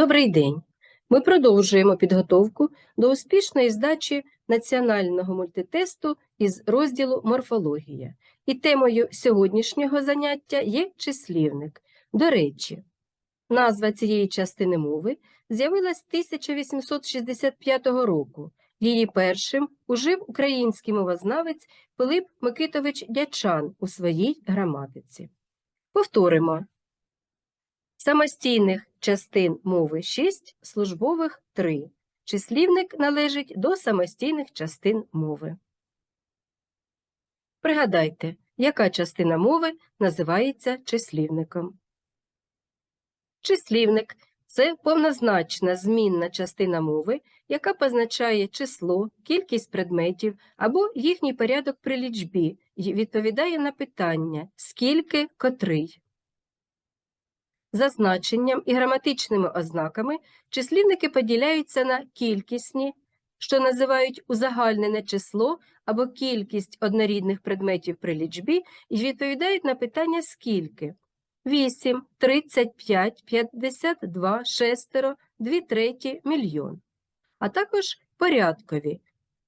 Добрий день! Ми продовжуємо підготовку до успішної здачі національного мультитесту із розділу Морфологія. І темою сьогоднішнього заняття є числівник. До речі, назва цієї частини мови з'явилась 1865 року. Її першим ужив український мовознавець Пилип Микитович Дячан у своїй граматиці. Повторимо. Самостійних частин мови 6, службових 3. Числівник належить до самостійних частин мови. Пригадайте, яка частина мови називається числівником. Числівник це повнозначна змінна частина мови, яка позначає число, кількість предметів або їхній порядок при лічбі і відповідає на питання скільки котрий. За значенням і граматичними ознаками числівники поділяються на кількісні, що називають узагальнене число або кількість однорідних предметів при лічбі, і відповідають на питання скільки 8, 35, 52, шестеро, 2 треті, мільйон. А також порядкові,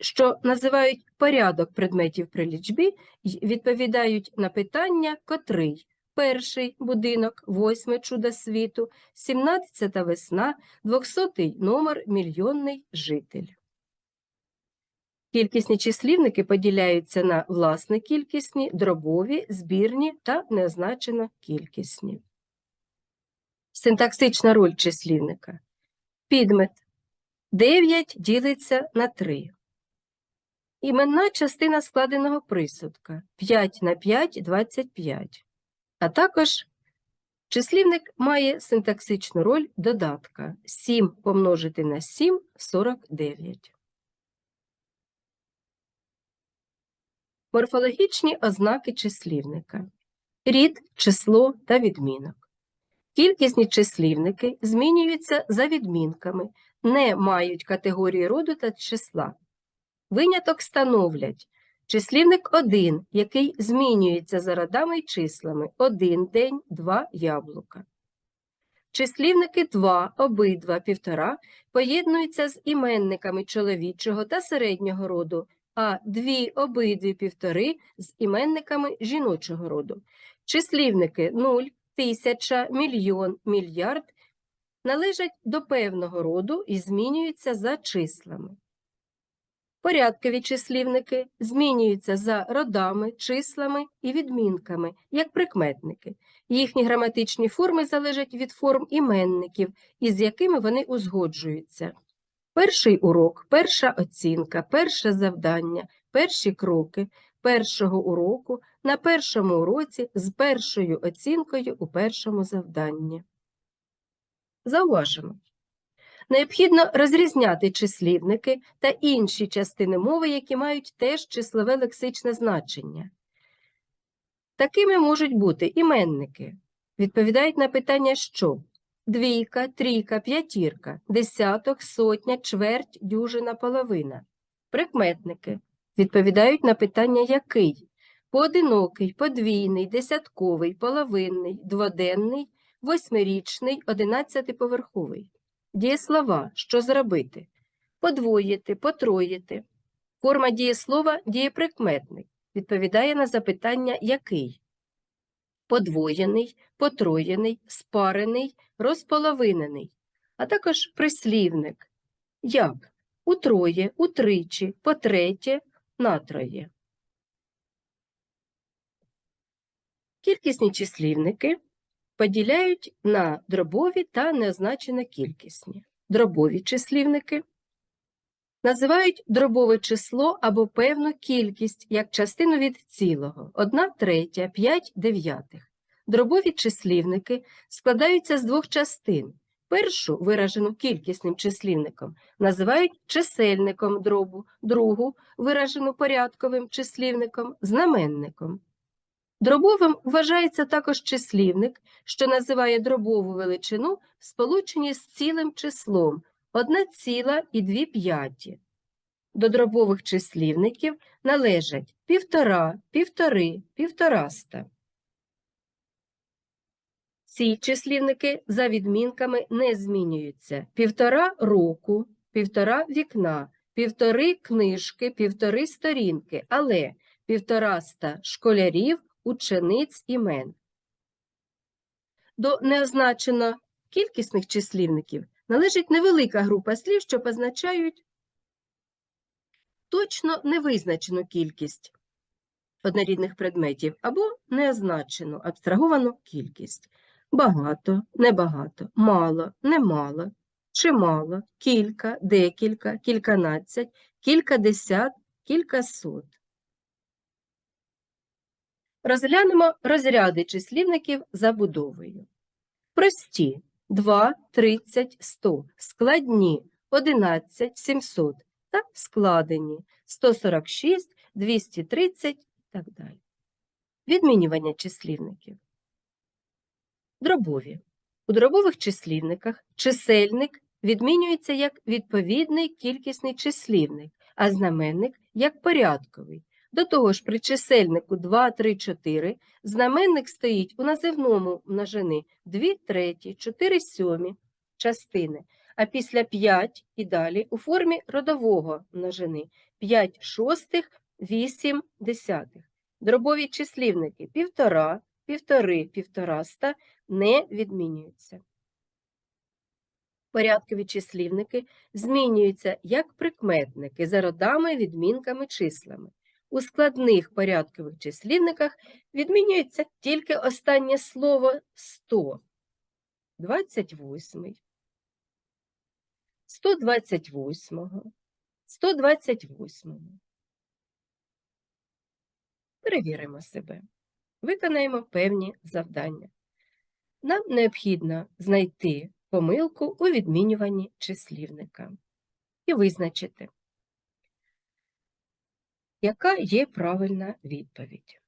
що називають порядок предметів при лічбі і відповідають на питання котрий перший будинок, восьме чудо світу, сімнадцята весна, двохсотий номер, мільйонний житель. Кількісні числівники поділяються на власне кількісні, дробові, збірні та неозначено кількісні. Синтаксична роль числівника. Підмет 9 ділиться на 3. Іменна частина складеного присудка 5 на 5 – 25. А також числівник має синтаксичну роль додатка 7 помножити на 7 – 49. Морфологічні ознаки числівника. Рід, число та відмінок. Кількісні числівники змінюються за відмінками, не мають категорії роду та числа. Виняток становлять Числівник 1, який змінюється за родами й числами один день, два яблука. Числівники 2, обидва, півтора поєднуються з іменниками чоловічого та середнього роду, а дві, обидві, півтори з іменниками жіночого роду. Числівники 0, тисяча, мільйон, мільярд належать до певного роду і змінюються за числами. Порядкові числівники змінюються за родами, числами і відмінками, як прикметники. Їхні граматичні форми залежать від форм іменників, із якими вони узгоджуються. Перший урок, перша оцінка, перше завдання, перші кроки першого уроку на першому уроці з першою оцінкою у першому завданні. Зауважимо. Необхідно розрізняти числівники та інші частини мови, які мають теж числове лексичне значення. Такими можуть бути іменники, відповідають на питання що? Двійка, трійка, п'ятірка, десяток, сотня, чверть, дюжина, половина. Прикметники відповідають на питання який? Поодинокий, подвійний, десятковий, половинний, дводенний, восьмирічний, одинадцятиповерховий. Дієслова що зробити? Подвоїти, потроїти. Форма дієслова дієприкметник. Відповідає на запитання який? Подвоєний, потроєний, спарений, розполовинений, а також прислівник. Як? Утроє, утричі, потретє, натроє. Кількісні числівники поділяють на дробові та неозначено кількісні. Дробові числівники називають дробове число або певну кількість як частину від цілого 1 третя, 5 дев'ятих. Дробові числівники складаються з двох частин. Першу, виражену кількісним числівником, називають чисельником дробу, другу, виражену порядковим числівником, знаменником. Дробовим вважається також числівник, що називає дробову величину в сполученні з цілим числом 1,2. До дробових числівників належать півтора, півтори, півтораста. Ці числівники за відмінками не змінюються. Півтора року, півтора вікна, півтори книжки, півтори сторінки, але півтораста школярів, учениць імен. До неозначено кількісних числівників належить невелика група слів, що позначають точно невизначену кількість однорідних предметів або неозначену абстраговану кількість. Багато, небагато, мало, немало, чимало, кілька, декілька, кільканадцять, кількадесят, кількасот. Розглянемо розряди числівників за будовою. Прості 2, 30, 100, складні 11, 700 та складені 146, 230 і так далі. Відмінювання числівників. Дробові. У дробових числівниках чисельник відмінюється як відповідний кількісний числівник, а знаменник як порядковий. До того ж, при чисельнику 2, 3, 4 знаменник стоїть у називному множини 2 треті, 4 сьомі частини, а після 5 і далі у формі родового множини 5 шостих, 8 десятих. Дробові числівники півтора, півтори, півтораста не відмінюються. Порядкові числівники змінюються як прикметники за родами, відмінками, числами. У складних порядкових числівниках відмінюється тільки останнє слово 100, 28, 128, 128. Перевіримо себе. Виконаємо певні завдання. Нам необхідно знайти помилку у відмінюванні числівника і визначити, яка є правильна відповідь.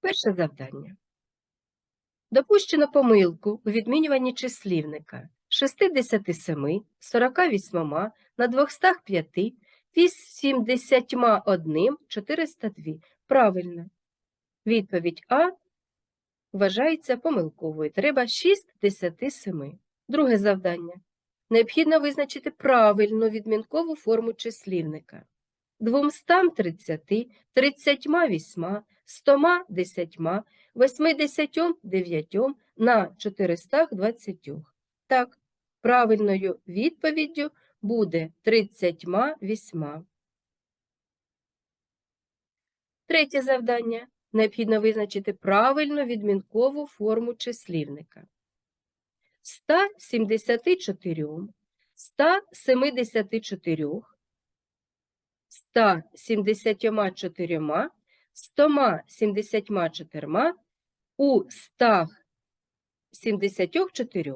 Перше завдання. Допущено помилку у відмінюванні числівника 67, 48 на 205, 81, 402. Правильно. Відповідь А вважається помилковою. Треба 6 10 Друге завдання. Необхідно визначити правильну відмінкову форму числівника. 230, 38, 100, 10, 80, 9 на 420. Так, правильною відповіддю буде 38. Третє завдання. Необхідно визначити правильну відмінкову форму числівника. 174, 174, 174, 174 у 174.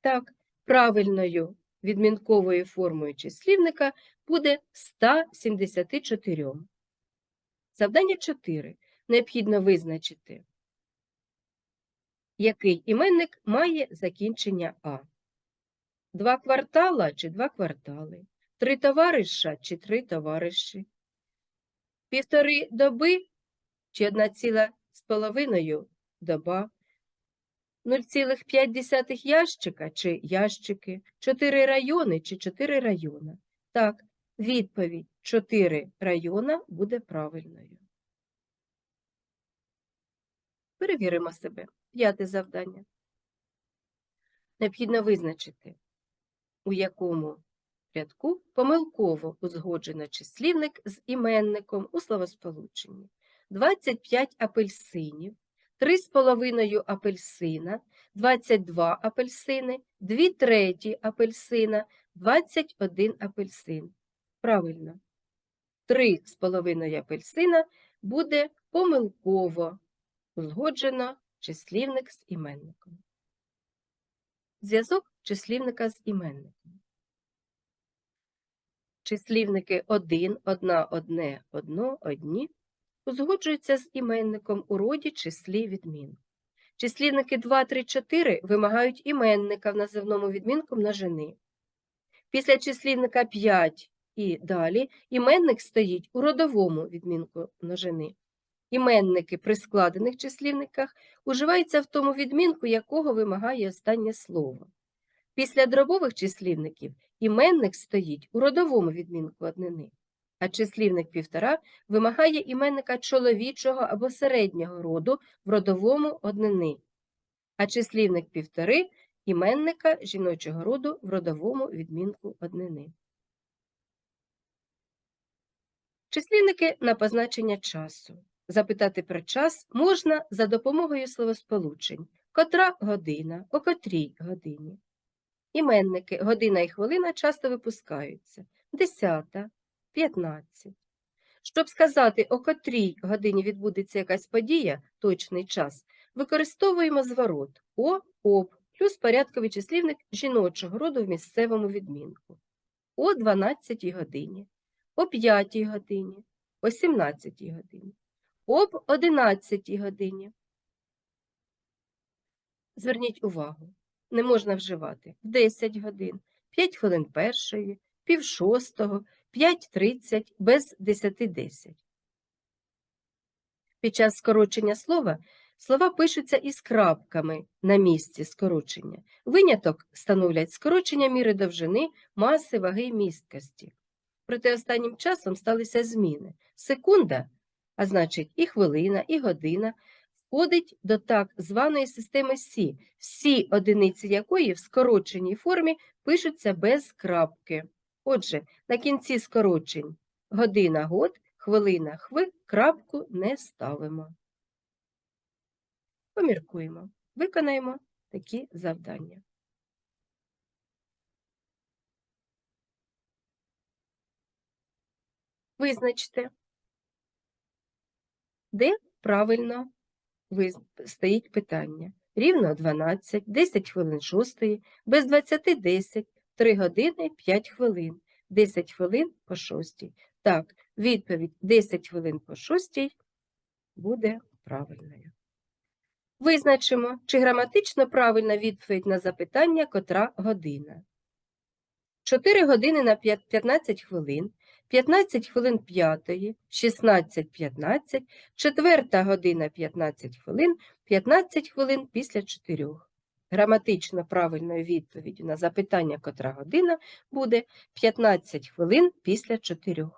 Так, правильною відмінковою формою числівника буде 174. Завдання 4. Необхідно визначити, який іменник має закінчення А. Два квартала чи два квартали, три товариша чи три товариші, півтори доби чи одна ціла з половиною доба, 0,5 ящика чи ящики, 4 райони чи 4 района. Так, відповідь 4 района буде правильною. Перевіримо себе. П'яте завдання. Необхідно визначити, у якому рядку помилково узгоджено числівник з іменником у словосполученні. 25 апельсинів, 3,5 апельсина, 22 апельсини, 2 треті апельсина, 21 апельсин. Правильно. 3,5 апельсина буде помилково узгоджено числівник з іменником. Зв'язок числівника з іменником. Числівники 1, 1, одне, одно, одні узгоджуються з іменником у роді числі відмін. Числівники 2, 3, 4 вимагають іменника в називному відмінку множини. Після числівника 5 і далі іменник стоїть у родовому відмінку множини. Іменники при складених числівниках уживаються в тому відмінку, якого вимагає останнє слово. Після дробових числівників іменник стоїть у родовому відмінку однини, а числівник півтора вимагає іменника чоловічого або середнього роду в родовому однини, а числівник півтори іменника жіночого роду в родовому відмінку однини. Числівники на позначення часу. Запитати про час можна за допомогою словосполучень котра година, о котрій годині. Іменники година і хвилина часто випускаються десята, п'ятнадцять. Щоб сказати, о котрій годині відбудеться якась подія, точний час, використовуємо зворот о, об, плюс порядковий числівник жіночого роду в місцевому відмінку. О 12 годині, о 5 годині, о 17 годині, об 11 годині. Зверніть увагу, не можна вживати в 10 годин, 5 хвилин першої, пів шостого, 5.30, без 10.10. Під час скорочення слова слова пишуться із крапками на місці скорочення. Виняток становлять скорочення міри довжини, маси, ваги і місткості. Проте останнім часом сталися зміни. Секунда, а значить і хвилина, і година, входить до так званої системи Сі, всі одиниці якої в скороченій формі пишуться без крапки. Отже, на кінці скорочень година год, хвилина хви, крапку не ставимо. Поміркуємо, виконаємо такі завдання. Визначте, де правильно стоїть питання. Рівно 12, 10 хвилин 6, без 20 – 10, 3 години 5 хвилин, 10 хвилин по 6. Так, відповідь 10 хвилин по 6 буде правильною. Визначимо, чи граматично правильна відповідь на запитання, котра година. 4 години на 15 хвилин, 15 хвилин 5, 16 15, 4 година 15 хвилин, 15 хвилин після 4. Граматично правильною відповіддю на запитання, котра година, буде 15 хвилин після 4.